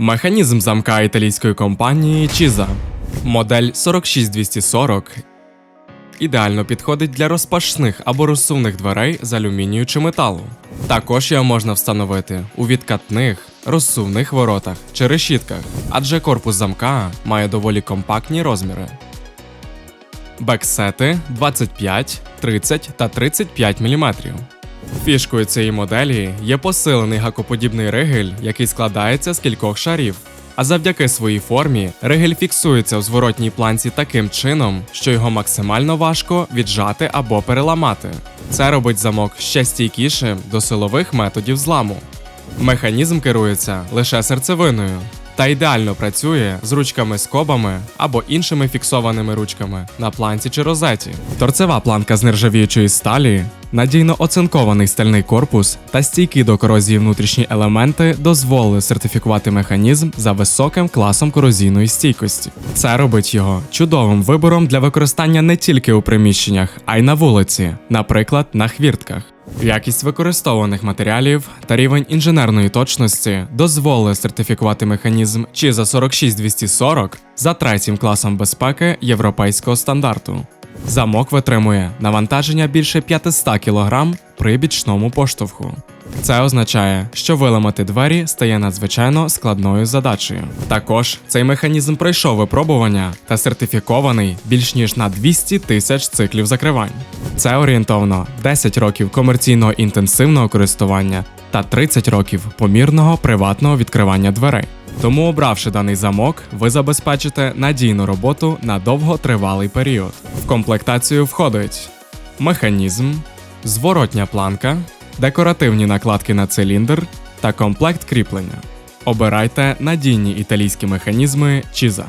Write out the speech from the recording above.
Механізм замка італійської компанії Чіза. Модель 46240 ідеально підходить для розпашних або розсувних дверей з алюмінію чи металу. Також його можна встановити у відкатних, розсувних воротах чи решітках, адже корпус замка має доволі компактні розміри. Бексети 25, 30 та 35 мм. Фішкою цієї моделі є посилений гакоподібний ригель, який складається з кількох шарів. А завдяки своїй формі ригель фіксується у зворотній планці таким чином, що його максимально важко віджати або переламати. Це робить замок ще стійкішим до силових методів зламу. Механізм керується лише серцевиною та ідеально працює з ручками-скобами або іншими фіксованими ручками на планці чи розеті. Торцева планка з нержавіючої сталі, надійно оцинкований стальний корпус та стійкі до корозії внутрішні елементи дозволили сертифікувати механізм за високим класом корозійної стійкості. Це робить його чудовим вибором для використання не тільки у приміщеннях, а й на вулиці, наприклад, на хвіртках. Якість використованих матеріалів та рівень інженерної точності дозволили сертифікувати механізм чи за 46240 за третім класом безпеки європейського стандарту. Замок витримує навантаження більше 500 кг при бічному поштовху. Це означає, що виламати двері стає надзвичайно складною задачею. Також цей механізм пройшов випробування та сертифікований більш ніж на 200 тисяч циклів закривань. Це орієнтовно 10 років комерційного інтенсивного користування та 30 років помірного приватного відкривання дверей. Тому, обравши даний замок, ви забезпечите надійну роботу на довготривалий період. В комплектацію входить механізм, зворотня планка, декоративні накладки на циліндр та комплект кріплення. Обирайте надійні італійські механізми Чіза.